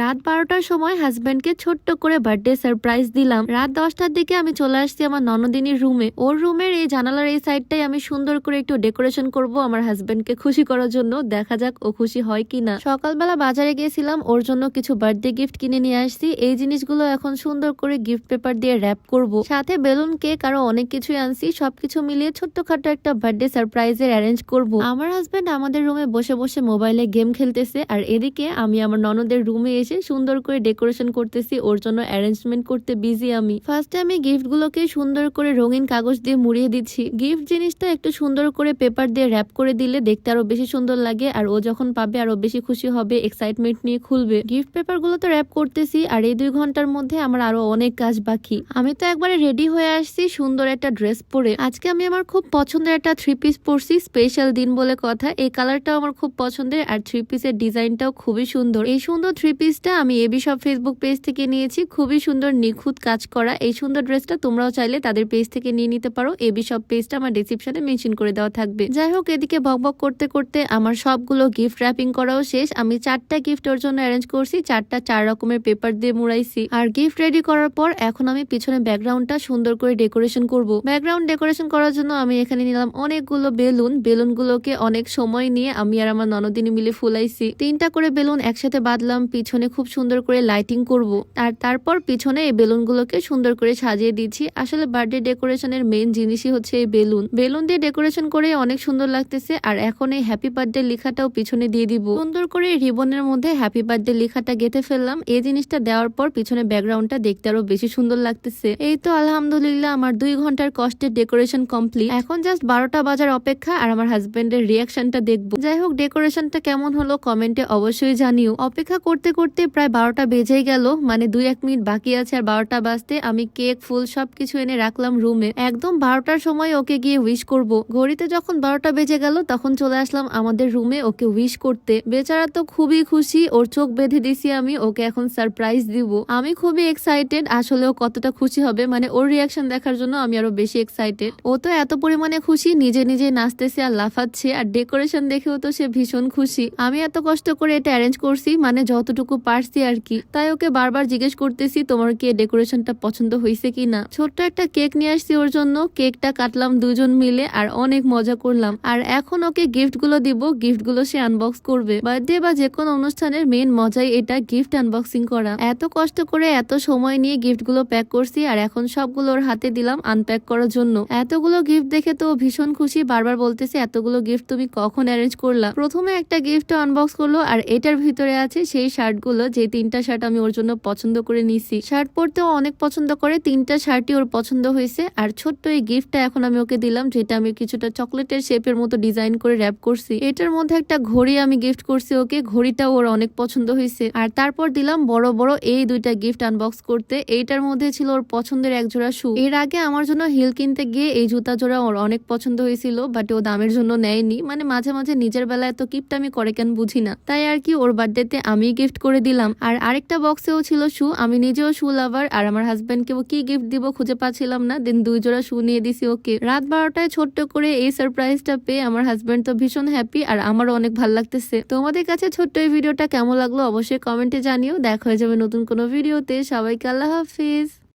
রাত বারোটার সময় হাজবেন্ডকে ছোট্ট করে বার্থডে সারপ্রাইজ দিলাম। রাত দশটার দিকে আমি চলে আসছি আমার ননদিনীর রুমে ওর রুমের এই জানালার এই সাইডটাই আমি সুন্দর করে একটু ডেকোরেশন করব আমার হাজবেন্ডকে খুশি করার জন্য। দেখা যাক ও খুশি হয় কিনা। সকালবেলা বাজারে গিয়েছিলাম, ওর জন্য কিছু বার্থডে গিফট কিনে নিয়ে আসছি। এই জিনিসগুলো এখন সুন্দর করে গিফট পেপার দিয়ে র্যাপ করব। সাথে বেলুন কেক আরও অনেক কিছুই আনছি। সবকিছু মিলিয়ে ছোট্টখাটো একটা বার্থডে সারপ্রাইজের অ্যারেঞ্জ করব। আমার হাজবেন্ড আমাদের রুমে বসে বসে মোবাইলে গেম খেলতেছে। আর এদিকে আমি আমার ননদের রুমে এসে সুন্দর করে ডেকোরেশন করতেছি, ওর জন্য অ্যারেঞ্জমেন্ট করতে বিজি আমি। ফার্স্টে আমি গিফট গুলোকে সুন্দর করে রঙিন কাগজ দিয়ে মুড়িয়ে দিচ্ছি। গিফট জিনিসটা একটু সুন্দর করে পেপার দিয়ে র্যাপ করে দিলে দেখতে আরও বেশি সুন্দর লাগে, আর ও যখন পাবে আরও বেশি খুশি হবে এক্সাইটমেন্ট নিয়ে খুলবে। গিফট পেপারগুলো তো র্যাপ করতেছি, আর এই দুই ঘণ্টার মধ্যে আমার আরও অনেক কাজ বাকি। আমি তো একবারে রেডি হয়ে আসছি সুন্দর একটা ড্রেস পরে। আজকে আমি আমার খুব পছন্দের একটা থ্রি পিস পরছি স্পেশাল দিন বলে কথা। এই কালারটাও আমার খুব পছন্দের, আর থ্রি পিসের ডিজাইনটাও খুবই সুন্দর। এই সুন্দর থ্রি পিসটা আমি এবি সব ফেসবুক পেজ থেকে নিয়েছি। খুবই সুন্দর, নিখুঁত কাজ করা। এই সুন্দর ড্রেসটা তোমরাও চাইলে তাদের পেজ থেকে নিয়ে নিতে পারো। এবি সব পেজটা আমার ডিসক্রিপশনে মেনশন করে দেওয়া থাকবে। যাই হোক, এদিকে বকবক করতে করতে আমার সবগুলো গিফট র্যাপিং করাও শেষ। আমি চারটা গিফট ওর জন্য অ্যারেঞ্জ করছি। চারটা চার রকমের পেপার দিয়ে মুড়াইছি। আর গিফট রেডি করার পর এখন আমি পিছনে ব্যাকগ্রাউন্ডটা সুন্দর করে ডেকোরেশন করব। ব্যাকগ্রাউন্ড ডেকোরেশন করার জন্য আমি এখানে নিলাম অনেকগুলো বেলুন। বেলুন গুলোকে অনেক সময় নিয়ে আমি আর আমার ননদিনী মিলে ফুলাইছি। তিনটা করে বেলুন একসাথে বাঁধলাম। পিছনে খুব সুন্দর করে লাইটিং করব। আর তারপর পিছনে এই বেলুন গুলোকে সুন্দর করে সাজিয়ে দিচ্ছি। আসলে বার্থডে ডেকোরেশনের মেন জিনিসই হচ্ছে এই বেলুন। বেলুন দিয়ে ডেকোরেশন করে অনেক সুন্দর লাগতেছে। আর এখন এই হ্যাপি বার্থডে লেখাটাও পিছনে দিয়ে দিব। সুন্দর করে রিবনের মধ্যে হ্যাপি বার্থডে লেখাটা গেঁথে ফেললাম। এই জিনিসটা দেওয়ার পর পিছনে ব্যাকগ্রাউন্ডটা দেখতে আরও বেশি সুন্দর লাগতেছে। এই তো আলহামদুলিল্লাহ আমার দুই ঘণ্টার কষ্টের ডেকোরেশন কমপ্লিট এখন জাস্ট বারোটা বাজার অপেক্ষা আর আমার হাজবেন্ডের রিয়াকশনটা দেখব। যাই হোক ডেকোরেশনটা কেমন হলো কমেন্টে অবশ্যই জানিও। অপেক্ষা করতে করতে প্রায় বারোটা বেজে গেল। মানে দুই এক মিনিট বাকি আছে আর বারোটা বাজতে। আমি কেক, ফুল সবকিছু এনে রাখলাম রুমে একদম বারোটার সময় ওকে গিয়ে উইশ করব। ঘড়িতে যখন বারোটা বেজে গেল, তখন চলে আসলাম আমাদের রুমে ওকে উইশ করতে। বেচারা তো খুবই খুশি, ওর চোখ বেঁধে দিছি আমি, ওকে এখন সারপ্রাইজ দিব। আমি খুবই এক্সাইটেড আসলে ও কতটা খুশি হবে মানে ওর রিয়াকশন দেখার জন্য আমি আরও বেশি এক্সাইটেড ও তো এত পরিমাণে খুশি, নিজে নিজে নাচতেছে আর লাফাচ্ছে, আর ডেকোরেশন দেখেও তো সে ভীষণ খুশি। আমি এত কষ্ট করে এটা অ্যারেঞ্জ করছি মানে যতটুকু পারছি আর কি। তাই ওকে বারবার জিজ্ঞেস করতেছি, তোমার কি ডেকোরেশনটা পছন্দ হয়েছে কি না? ছোট্ট একটা কেক নিয়ে আসছি ওর জন্য। কেকটা কাটলাম দুজন মিলে আর অনেক মজা করলাম। আর এখন ওকে গিফটগুলো দিব। গিফটগুলো সে আনবক্স করবে। বার্থডে বা যে কোনো অনুষ্ঠানের মেন মজাই এটা, গিফট আনবক্সিং করা। এত কষ্ট করে এত সময় নিয়ে গিফটগুলো প্যাক করছি আর এখন সবগুলো ওর হাতে দিলাম আনপ্যাক করার জন্য। এতগুলো গিফট দেখে তো ভীষণ খুশি। বারবার বলতেছে, এতগুলো গিফট তুমি কখন অ্যারেঞ্জ করলা? প্রথমে একটা গিফট আনবক্স করল আর এটার ভিতরে আছে সেই শার্ট গুলো যে তিনটা শার্ট আমি ওর জন্য পছন্দ করে নিছি। শার্ট পরতেও অনেক পছন্দ করে, তিনটা শার্টই ওর পছন্দ হয়েছে। আর ছোট্ট এই গিফটটা এখন আমি ওকে দিলাম, যেটা আমি কিছুটা চকলেটের শেপের মতো ডিজাইন করে র্যাপ করছি। এটার মধ্যে একটা ঘড়ি আমি গিফট করছি ওকে, ঘড়িটাও ওর অনেক পছন্দ হয়েছে। আর তারপর দিলাম বড় বড় এই দুইটা গিফট আনবক্স করতে। এইটার মধ্যে ছিল ওর পছন্দের এক জোড়া শু। এর আগে আমার জন্য হিল কিনতে গিয়ে এই জুতা জোড়া ওর অনেক পছন্দ হয়েছিল বাট ও দামের জন্য নেয়নি। মানে মাঝে মাঝে নিজের বেলায় তো গিফট আমি করে কেন বুঝি না। তাই আর কি ওর বার্থডেতে আমি গিফট করে দিলাম। আর আরেকটা বক্সেও ছিল শু। আমি নিজেও শু লাভার আর আমার হাজব্যান্ডকেও কি গিফট দিব খুঁজে পাচ্ছিলাম না। দেন দুই জোড়া শু নিয়ে দিছি ওকে রাত বারোটায় ছোট্ট করে এই সারপ্রাইজটা পেয়ে আমার হাজব্যান্ড তো ভীষণ হ্যাপি আর আমারও অনেক ভালো লাগতেছে। তোমাদের কাছে ছোট্ট এই ভিডিওটা কেমন লাগল অবশ্যই কমেন্টে জানিও। দেখা হয়ে যাবে নতুন কোনো ভিডিওতে সবাইকে আল্লাহ হাফিজ।